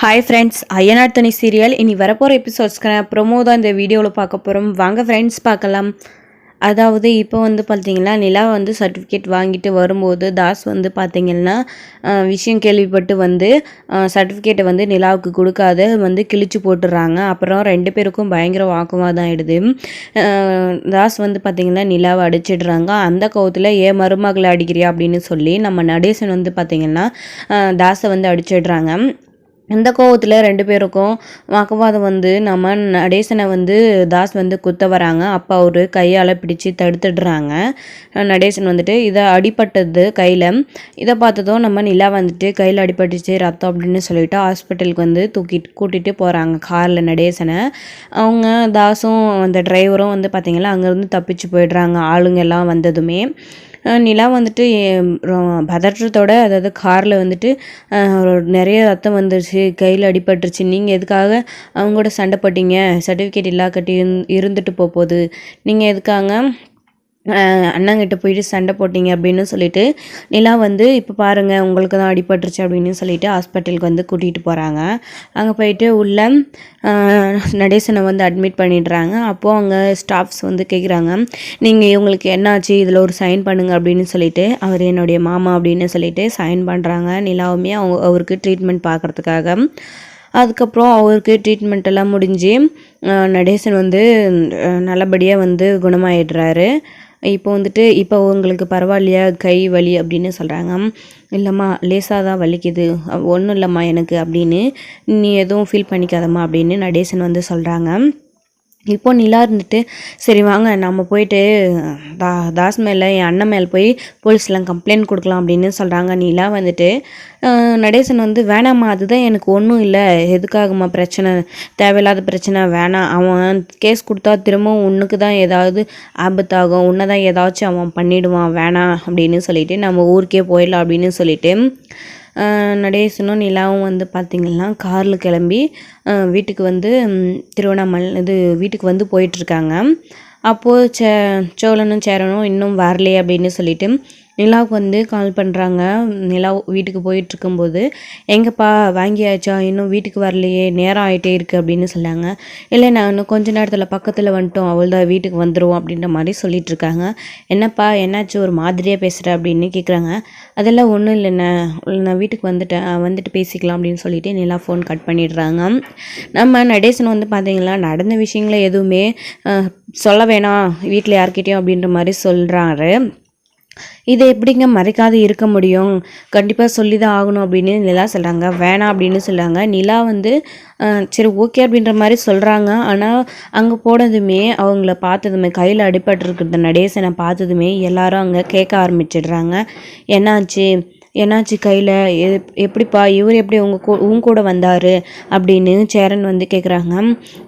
Hi friends Ayyanar தனி serial இனி வரப்போகிற எபிசோட்ஸ்க்கான ப்ரொமோ தான் இந்த வீடியோவில் பார்க்க போகிறோம் வாங்க ஃப்ரெண்ட்ஸ் பார்க்கலாம். அதாவது இப்போ வந்து பார்த்தீங்கன்னா நிலா வந்து சர்டிஃபிகேட் வாங்கிட்டு வரும்போது தாஸ் வந்து பார்த்தீங்கன்னா விஷயம் கேள்விப்பட்டு வந்து சர்டிஃபிகேட்டை வந்து நிலாவுக்கு கொடுக்காத. வந்து கிழிச்சு போட்டுடுறாங்க அப்புறம் ரெண்டு பேருக்கும் பயங்கர வாக்குவாதம் ஆகிடுது தாஸ் வந்து பார்த்தீங்கன்னா நிலாவை அடிச்சிடுறாங்க. அந்த கோவத்தில் ஏ மருமகளை அடிக்கிறியா? அப்படின்னு சொல்லி நம்ம நடேசன் வந்து பார்த்தீங்கன்னா தாஸை வந்து அடிச்சிடுறாங்க. இந்த கோவத்தில் ரெண்டு பேருக்கும் வாக்குவாதம் வந்து நம்ம நடேசனை வந்து தாஸ் வந்து குத்த வராங்க. அப்போ அவர் கையால் பிடிச்சி தடுத்துடுறாங்க. நடேசன் வந்துட்டு இதை அடிபட்டது கையில். இதை பார்த்ததும் நம்ம நிலா வந்துட்டு கையில் அடிபட்டுச்சு ரத்தம் அப்படின்னு சொல்லிட்டு ஹாஸ்பிட்டலுக்கு வந்து தூக்கிட்டு கூட்டிகிட்டு போகிறாங்க காரில் நடேசனை. அவங்க தாஸும் அந்த டிரைவரும் வந்து பார்த்திங்கன்னா அங்கேருந்து தப்பிச்சு போயிடுறாங்க. ஆளுங்கெல்லாம் வந்ததுமே. நிலா வந்துட்டு பதற்றத்தோட அதாவது காரில் வந்துட்டு நிறைய ரத்தம் வந்துருச்சு கையில் அடிபட்டுருச்சு. நீங்கள் எதுக்காக அவங்க கூட சண்டை போட்டீங்க? சர்டிஃபிகேட் இல்லா கட்டி இருந் இருந்துட்டு போக போகுது. நீங்கள் எதுக்காக அண்ணங்கிட்ட போயிட்டு சண்டை போட்டீங்க அப்படின்னு சொல்லிட்டு நிலா வந்து இப்போ பாருங்கள் உங்களுக்கு தான் அடிபட்டுருச்சு அப்படின்னு சொல்லிட்டு ஹாஸ்பிட்டலுக்கு வந்து கூட்டிகிட்டு போகிறாங்க அங்கே போயிட்டு உள்ள நடேசனை வந்து அட்மிட் பண்ணிடுறாங்க. அப்போது அங்கே ஸ்டாஃப்ஸ் வந்து கேட்குறாங்க நீங்கள் இவங்களுக்கு என்னாச்சு? இதில் ஒரு சைன் பண்ணுங்க அப்படின்னு சொல்லிட்டு அவர் என்னுடைய மாமா அப்படின்னு சொல்லிட்டு சைன் பண்ணுறாங்க நிலாவுமே அவங்க அவருக்கு ட்ரீட்மெண்ட் பார்க்குறதுக்காக அதுக்கப்புறம் அவருக்கு ட்ரீட்மெண்ட் எல்லாம் முடிஞ்சு நடேசன் வந்து நல்லபடியாக வந்து குணமாயிடுறாரு. இப்போ வந்துட்டு இப்போ உங்களுக்கு பரவாயில்லையா கை வலி அப்படின்னு சொல்கிறாங்க இல்லைம்மா லேசாக தான் வலிக்குது. ஒன்றும் இல்லைம்மா எனக்கு அப்படின்னு நீ எதுவும் ஃபீல் பண்ணிக்காதம்மா அப்படின்னு நடேசன் வந்து சொல்கிறாங்க இப்போ நிலா இருந்துட்டு சரி வாங்க நம்ம போயிட்டு தா தாஸ் மேலே என் அண்ணன் மேலே போய் போலீஸ்லாம் கம்ப்ளைண்ட் கொடுக்கலாம் அப்படின்னு சொல்கிறாங்க நிலா வந்துட்டு நடேசன் வந்து வேணாம்மா அதுதான் எனக்கு ஒன்றும் இல்லை. எதுக்காகம்மா பிரச்சனை? தேவையில்லாத பிரச்சனை வேணாம். அவன் கேஸ் கொடுத்தா திரும்பவும் உன்னுக்கு தான் ஏதாவது ஆபத்தாகும். உன்னை தான் ஏதாச்சும் அவன் பண்ணிவிடுவான் வேணாம் அப்படின்னு சொல்லிட்டு நம்ம ஊருக்கே போயிடலாம் அப்படின்னு சொல்லிட்டு நடேசனும் நிலாவும் வந்து பார்த்திங்கன்னா காரில் கிளம்பி வீட்டுக்கு வந்து திருவண்ணாமலை இது வீட்டுக்கு வந்து போயிட்டுருக்காங்க அப்போது சே சோழனும் சேரனும் இன்னும் வரலையே அப்படின்னு சொல்லிட்டு நிலாவுக்கு வந்து கால் பண்ணுறாங்க நிலா வீட்டுக்கு போயிட்டு இருக்கும்போது எங்கப்பா வாங்கியாச்சா? இன்னும் வீட்டுக்கு வரலையே. நேரம் ஆகிட்டே இருக்குது அப்படின்னு சொன்னாங்க. இல்லை நான் இன்னும் கொஞ்ச நேரத்தில் பக்கத்தில் வந்துட்டோம். அவள் தான் வீட்டுக்கு வந்துடுவோம் அப்படின்ற மாதிரி சொல்லிட்டு இருக்காங்க என்னப்பா என்னாச்சு? ஒரு மாதிரியாக பேசுகிற அப்படின்னு கேட்குறாங்க அதெல்லாம் ஒன்றும் இல்லைண்ணே. நான் வீட்டுக்கு வந்துட்டேன். வந்துட்டு பேசிக்கலாம் அப்படின்னு சொல்லிட்டு நிலா ஃபோன் கட் பண்ணிடுறாங்க. நம்ம நடேசன் வந்து பார்த்தீங்கன்னா நடந்த விஷயங்களை எதுவுமே சொல்ல வேணாம். வீட்டில் யார்கிட்டயும் அப்படின்ற மாதிரி சொல்கிறாரு இதை எப்படிங்க மறைக்காது இருக்க முடியும்? கண்டிப்பாக சொல்லி தான் ஆகணும் அப்படின்னு நிலா சொல்கிறாங்க வேணாம் அப்படின்னு சொல்கிறாங்க நிலா வந்து சரி ஓகே அப்படின்ற மாதிரி சொல்கிறாங்க ஆனால் அங்கே போனதுமே அவங்கள பார்த்ததுமே கையில் அடிபட்டிருக்கிறத நடேசனை பார்த்ததுமே எல்லாரும் அங்கே கேட்க ஆரம்பிச்சிடுறாங்க. என்னாச்சு? என்னாச்சு கையில்? எப்படிப்பா? இவர் எப்படி உங்கள் கூ உன் கூட வந்தார்? அப்படின்னு சேரன் வந்து கேட்குறாங்க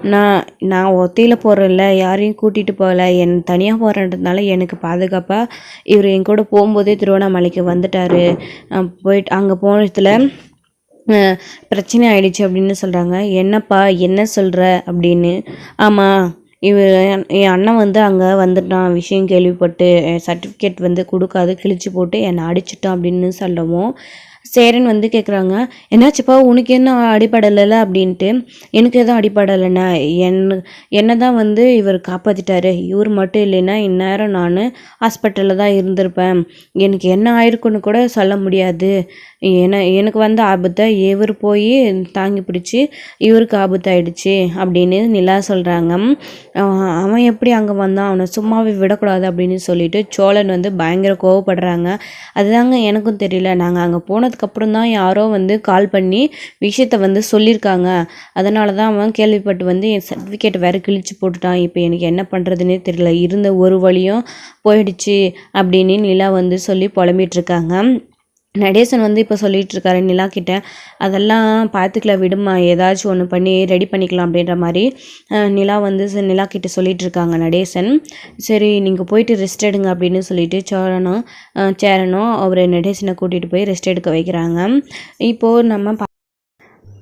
நான் நான் ஒத்தையில் போகிறேன்ல யாரையும் கூட்டிகிட்டு போகல. என் தனியாக போகிறன்றதுனால எனக்கு பாதுகாப்பாக இவர் என் கூட போகும்போதே திருவண்ணாமலைக்கு வந்துட்டார். போயிட்டு அங்கே போனதுல பிரச்சனை ஆயிடுச்சு அப்படின்னு சொல்கிறாங்க என்னப்பா? என்ன சொல்கிற அப்படின்னு. ஆமாம் இவர் என் அண்ணன் வந்து அங்கே வந்துட்டான். விஷயம் கேள்விப்பட்டு சர்டிஃபிகேட் வந்து கொடுக்காது கிழிச்சு போட்டு என்னை அடிச்சிட்டான் அப்படின்னு சொல்லவும் சேரன் வந்து கேட்குறாங்க என்னாச்சுப்பா உனக்கு என்ன அடிப்படலைல அப்படின்ட்டு எனக்கு எதுவும் அடிப்படலைண்ணா என் என்ன தான் வந்து இவர் காப்பாற்றிட்டாரு இவர் மட்டும் இல்லைன்னா இந்நேரம் நான் ஹாஸ்பிட்டலில் தான் இருந்திருப்பேன். எனக்கு என்ன ஆயிருக்குன்னு கூட சொல்ல முடியாது. என எனக்கு வந்த ஆபத்தை இவர் போய் தாங்கி பிடிச்சி இவருக்கு ஆபத்தாயிடுச்சு அப்படின்னு நிலா சொல்கிறாங்க அவன் எப்படி அங்கே வந்தான்? அவனை சும்மாவே விடக்கூடாது அப்படின்னு சொல்லிட்டு சோழன் வந்து பயங்கர கோவப்படுறாங்க. அதுதாங்க எனக்கும் தெரியல. நாங்கள் அங்கே போன போனதுக்கப்புறம் தான் யாரோ வந்து கால் பண்ணி விஷயத்த வந்து சொல்லியிருக்காங்க. அதனால தான் அவன் கேள்விப்பட்டு வந்து என் சர்டிஃபிகேட் வேறு கிழிச்சு போட்டுட்டான். இப்போ எனக்கு என்ன பண்ணுறதுனே தெரியல. இருந்த ஒரு வழியும் போயிடுச்சு அப்படின்னு நிலா வந்து சொல்லி புலம்பிகிட்ருக்காங்க நடேசன் வந்து இப்போ சொல்லிகிட்டு இருக்காரு நிலா கிட்ட. அதெல்லாம் பார்த்துக்கலாம் விடுமா ஏதாச்சும் ஒன்று பண்ணி ரெடி பண்ணிக்கலாம் அப்படின்ற மாதிரி நிலா வந்து நிலா கிட்ட சொல்லிகிட்டு இருக்காங்க நடேசன். சரி நீங்கள் போயிட்டு ரெஸ்ட் எடுங்க அப்படின்னு சொல்லிட்டு சேரணும் சேரணும் சேரனும் அவரை நடேசனை கூட்டிகிட்டு போய் ரெஸ்ட் எடுக்க வைக்கிறாங்க. இப்போது நம்ம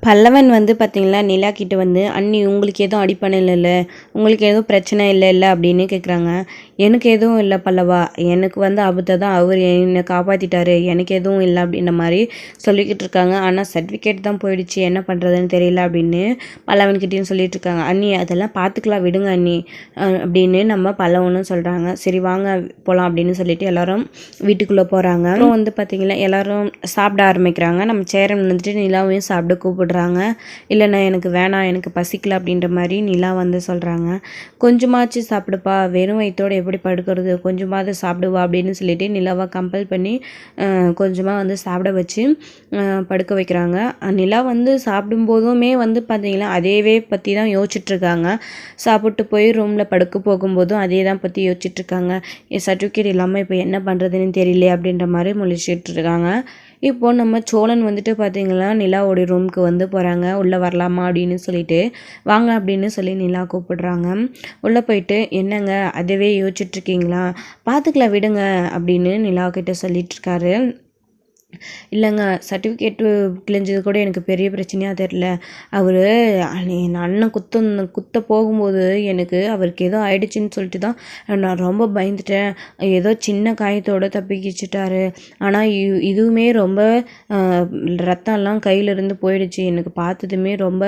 பல்லவன் வந்து பார்த்திங்களா நிலா கிட்ட வந்து அண்ணி உங்களுக்கு எதுவும் அடிப்பணம் இல்லைல்ல உங்களுக்கு எதுவும் பிரச்சனை இல்லை இல்லை அப்படின்னு கேட்குறாங்க எனக்கு எதுவும் இல்லை பல்லவா. எனக்கு வந்து ஆபத்தை தான். அவர் என்னை காப்பாற்றிட்டாரு எனக்கு எதுவும் இல்லை அப்படின்ற மாதிரி சொல்லிக்கிட்டு இருக்காங்க. ஆனால் சர்டிஃபிகேட் தான் போயிடுச்சு. என்ன பண்ணுறதுன்னு தெரியல அப்படின்னு பல்லவன்கிட்டையும் சொல்லிட்டு இருக்காங்க. அண்ணி அதெல்லாம் பார்த்துக்கலாம் விடுங்க அண்ணி அப்படின்னு நம்ம பல்லவனும் சொல்கிறாங்க சரி வாங்க போகலாம் அப்படின்னு சொல்லிட்டு எல்லாரும் வீட்டுக்குள்ளே போகிறாங்க அப்புறம் வந்து பார்த்தீங்கன்னா எல்லோரும் சாப்பிட ஆரம்பிக்கிறாங்க. நம்ம சேரன் வந்துட்டு நிலாவையும் சாப்பிட கூப்பிடுறாங்க. இல்லைண்ணா எனக்கு வேணாம். எனக்கு பசிக்கல அப்படின்ற மாதிரி நிலா வந்து சொல்கிறாங்க கொஞ்சமாச்சு சாப்பிடுப்பா. வெறும் வயிற்றோட எப்படி படுக்கிறது கொஞ்சமாவது சாப்பிடுவா அப்படின்னு சொல்லிட்டு நிலாவை கம்பல் பண்ணி கொஞ்சமாக வந்து சாப்பிட வச்சு படுக்க வைக்கிறாங்க. நிலா வந்து சாப்பிடும்போதுமே வந்து பார்த்தீங்கன்னா அதேவே பற்றி தான் யோசிச்சுட்ருக்காங்க. சாப்பிட்டு போய் ரூமில் படுக்க போகும்போதும் அதே தான் பற்றி யோசிச்சுட்ருக்காங்க. என் சர்டிஃபிகேட் இல்லாமல் இப்போ என்ன பண்ணுறதுன்னு தெரியல அப்படின்ற மாதிரி முழிச்சிட்ருக்காங்க. இருக்காங்க இப்போ நம்ம சோழன் வந்துட்டு பார்த்தீங்கன்னா நிலாவோட ரூமுக்கு வந்து போகிறாங்க உள்ளே வரலாமா அப்படின்னு சொல்லிட்டு. வாங்க அப்படின்னு சொல்லி நிலா கூப்பிடுறாங்க. உள்ளே போயிட்டு என்னங்க அதுவே யோசிச்சுட்ருக்கீங்களா பார்த்துக்கலாம் விடுங்க அப்படின்னு நிலா கிட்ட சொல்லிட்டு இருக்காரு. இல்லைங்க சர்டிஃபிகேட்டு கிழிஞ்சது கூட எனக்கு பெரிய பிரச்சனையாக தெரில அவர் என் அண்ணன் குத்த குத்த போகும்போது எனக்கு அவருக்கு ஏதோ ஆயிடுச்சுன்னு சொல்லிட்டு தான் நான் ரொம்ப பயந்துட்டேன். ஏதோ சின்ன காயத்தோட தப்பிக்கிச்சிட்டாரு. ஆனால் இ- இதுவுமே ரொம்ப ரத்தம்லாம் கையிலேருந்து போயிடுச்சு. எனக்கு பார்த்ததுமே ரொம்ப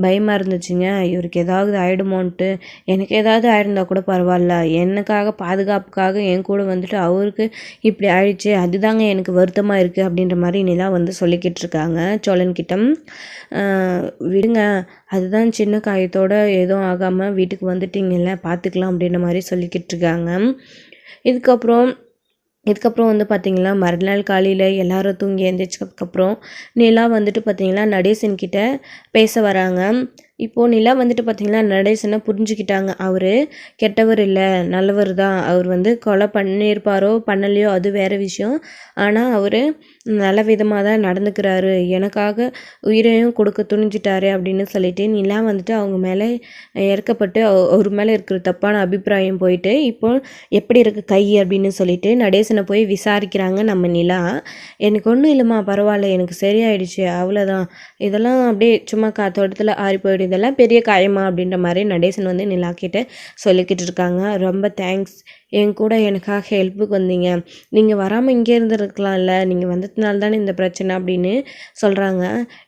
பயமாக இருந்துச்சுங்க. இவருக்கு ஏதாவது ஆயிடுமோன்ட்டு. எனக்கு ஏதாவது ஆயிருந்தா கூட பரவாயில்ல. எனக்காக பாதுகாப்புக்காக என் கூட வந்துட்டு அவருக்கு இப்படி ஆயிடுச்சு. அதுதாங்க எனக்கு வருத்தமாக இருக்குது அப்படின்ற மாதிரி நிலா வந்து சொல்லிக்கிட்டு இருக்காங்க சோழன்கிட்டம் விடுங்க. அதுதான் சின்ன காயத்தோட எதுவும் ஆகாமல் வீட்டுக்கு வந்துட்டீங்கல்ல பார்த்துக்கலாம் அப்படின்ற மாதிரி சொல்லிக்கிட்டு இருக்காங்க இதுக்கப்புறம் இதுக்கப்புறம் வந்து பார்த்திங்கன்னா மறுநாள் காலையில் எல்லாரும் தூங்கி எழுந்திரிச்சதுக்கப்புறம் நிலா வந்துட்டு பார்த்திங்கன்னா நடேசன் கிட்ட பேச வராங்க. இப்போது நிலா வந்துட்டு பார்த்திங்கன்னா நடேசனை புரிஞ்சுக்கிட்டாங்க. அவர் கெட்டவர் இல்லை நல்லவர் தான். அவர் வந்து கொலை பண்ணியிருப்பாரோ பண்ணலையோ அது வேறு விஷயம். ஆனால் அவர் நல்ல விதமாக தான் நடந்துக்கிறாரு. எனக்காக உயிரையும் கொடுக்க துணிஞ்சிட்டாரு அப்படின்னு சொல்லிட்டு நிலா வந்துட்டு அவங்க மேலே இறக்கப்பட்டு அவர் மேலே இருக்கிற தப்பான அபிப்பிராயம் போயிட்டு இப்போ எப்படி இருக்குது கை அப்படின்னு சொல்லிட்டு நடேசனை போய் விசாரிக்கிறாங்க நம்ம நிலா. எனக்கு ஒன்றும் இல்லைம்மா பரவாயில்ல எனக்கு சரியாயிடுச்சு அவ்வளோதான் இதெல்லாம் அப்படியே சும்மா காத்தோட்டத்தில் ஆறி போயிடும் இதெல்லாம் பெரிய காயமா அப்படின்ற மாதிரி நடேசன் வந்து நிலா கிட்ட சொல்லிக்கிட்டு இருக்காங்க. ரொம்ப தேங்க்ஸ் என் கூட எனக்காக ஹெல்ப்புக்கு வந்தீங்க. நீங்கள் வராமல் இங்கே இருந்திருக்கலாம்ல. நீங்கள் வந்ததுனால தானே இந்த பிரச்சனை அப்படின்னு சொல்கிறாங்க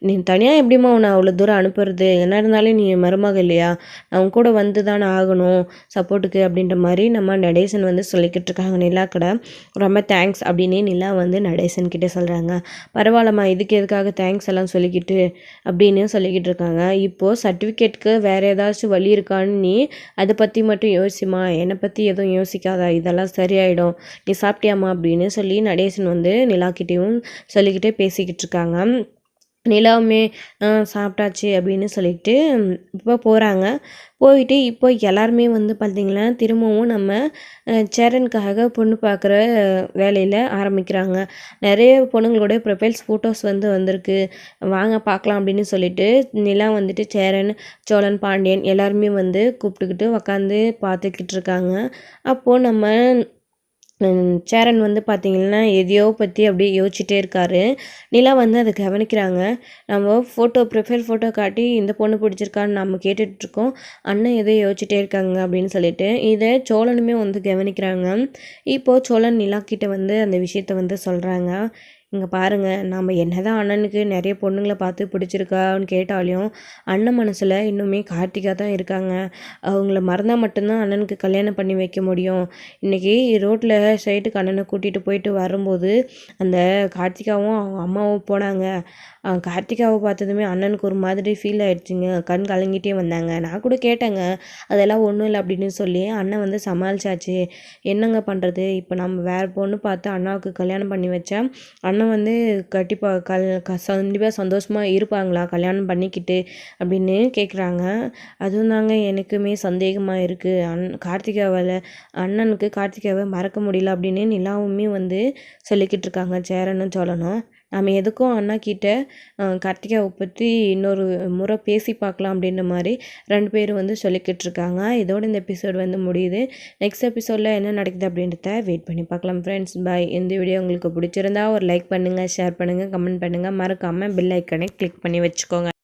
நீ தனியாக எப்படிம்மா உன்னை அவ்வளோ தூரம் அனுப்புறது? என்ன இருந்தாலும் நீ மருமக இல்லையா? நான் உன் கூட வந்து தானே ஆகணும் சப்போர்ட்டுக்கு அப்படின்ற மாதிரி நம்ம நடேசன் வந்து சொல்லிக்கிட்டு இருக்காங்க. நிலா கடை ரொம்ப தேங்க்ஸ் அப்படின்னு நிலா வந்து நடேசன் கிட்டே சொல்கிறாங்க பரவாயில்லம்மா இதுக்கு எதுக்காக தேங்க்ஸ் எல்லாம் சொல்லிக்கிட்டு அப்படின்னு சொல்லிக்கிட்டு இருக்காங்க. இப்போது சர்டிஃபிகேட்டுக்கு வேறு ஏதாச்சும் வழி இருக்கான்னு நீ அதை பற்றி மட்டும் யோசிமா என்னை பற்றி எதுவும் யோசிக்க யோசிக்காத இதெல்லாம் சரியாயிடும். நீ சாப்பிட்டியாம்மா அப்படின்னு சொல்லி நடேசன் வந்து நிலாக்கிட்டேயும் சொல்லிக்கிட்டே பேசிக்கிட்டு இருக்காங்க நிலாவுமே சாப்பிட்டாச்சு அப்படின்னு சொல்லிட்டு இப்போ போகிறாங்க போயிட்டு இப்போ எல்லாருமே வந்து பார்த்திங்கன்னா திரும்பவும் நம்ம சேரனுக்காக பொண்ணு பார்க்குற வேலையில் ஆரம்பிக்கிறாங்க. நிறைய பொண்ணுங்களோட ப்ரொஃபைல்ஸ் ஃபோட்டோஸ் வந்து வந்திருக்கு. வாங்க பார்க்கலாம் அப்படின்னு சொல்லிட்டு நிலா வந்துட்டு சேரன் சோழன் பாண்டியன் எல்லாருமே வந்து கூப்பிட்டுக்கிட்டு உக்காந்து பார்த்துக்கிட்டு இருக்காங்க. அப்போது நம்ம சேரன் வந்து பார்த்திங்கன்னா எதையோ பற்றி அப்படியே யோசிச்சுட்டே இருக்காரு. நிலா வந்து அதை கவனிக்கிறாங்க. நம்ம ஃபோட்டோ ப்ரொஃபைல் ஃபோட்டோ காட்டி இந்த பொண்ணு பிடிச்சிருக்கான்னு நம்ம கேட்டுட்ருக்கோம். அண்ணன் எதோ யோசிச்சுட்டே இருக்காங்க அப்படின்னு சொல்லிட்டு இதை சோழனுமே வந்து கவனிக்கிறாங்க. இப்போது சோழன் நிலா கிட்ட வந்து அந்த விஷயத்த வந்து சொல்கிறாங்க இங்கே பாருங்கள் நம்ம என்ன தான் அண்ணனுக்கு நிறைய பொண்ணுங்களை பார்த்து பிடிச்சிருக்கான்னு கேட்டாலையும் அண்ணன் மனசில் இன்னுமே கார்த்திகா தான் இருக்காங்க. அவங்கள மறந்தால் மட்டும்தான் அண்ணனுக்கு கல்யாணம் பண்ணி வைக்க முடியும். இன்றைக்கி ரோட்டில் சைட்டுக்கு அண்ணனை கூட்டிகிட்டு போயிட்டு வரும்போது அந்த கார்த்திகாவும் அவங்க அம்மாவும் போனாங்க. கார்த்திகாவை பார்த்ததுமே அண்ணனுக்கு ஒரு மாதிரி ஃபீல் ஆயிடுச்சுங்க. கண் கலங்கிட்டே வந்தாங்க. நான் கூட கேட்டேங்க அதெல்லாம் ஒன்றும் இல்லை அப்படின்னு சொல்லி அண்ணன் வந்து சமாளிச்சாச்சு. என்னங்க பண்ணுறது இப்போ நம்ம வேறு பொண்ணு பார்த்து அண்ணாவுக்கு கல்யாணம் பண்ணி வச்சா அண்ணன் வந்து கட்டிப்பா கல் கண்டிப்பாக சந்தோஷமாக இருப்பாங்களா? கல்யாணம் பண்ணிக்கிட்டு அப்படின்னு கேட்குறாங்க அதுவும் தாங்க எனக்குமே சந்தேகமாக இருக்குது அண் கார்த்திகாவில் அண்ணனுக்கு கார்த்திகாவை மறக்க முடியல அப்படின்னு நிலாவுமே வந்து சொல்லிக்கிட்டு இருக்காங்க சேரனும் சோழனும். நம்ம எதுக்கும் அண்ணா கிட்ட கார்த்திகாவை பற்றி இன்னொரு முறை பேசி பார்க்கலாம் அப்படின்ற மாதிரி ரெண்டு பேரும் வந்து சொல்லிக்கிட்டு இருக்காங்க. இதோட இந்த எபிசோடு வந்து முடியுது. நெக்ஸ்ட் எபிசோடில் என்ன நடக்குது அப்படின்றத வெயிட் பண்ணி பார்க்கலாம் ஃப்ரெண்ட்ஸ் பாய் இந்த வீடியோ உங்களுக்கு பிடிச்சிருந்தா ஒரு லைக் பண்ணுங்கள் ஷேர் பண்ணுங்கள் கமெண்ட் பண்ணுங்கள் மறக்காமல் பெல் ஐக்கனை கிளிக் பண்ணி வச்சுக்கோங்க.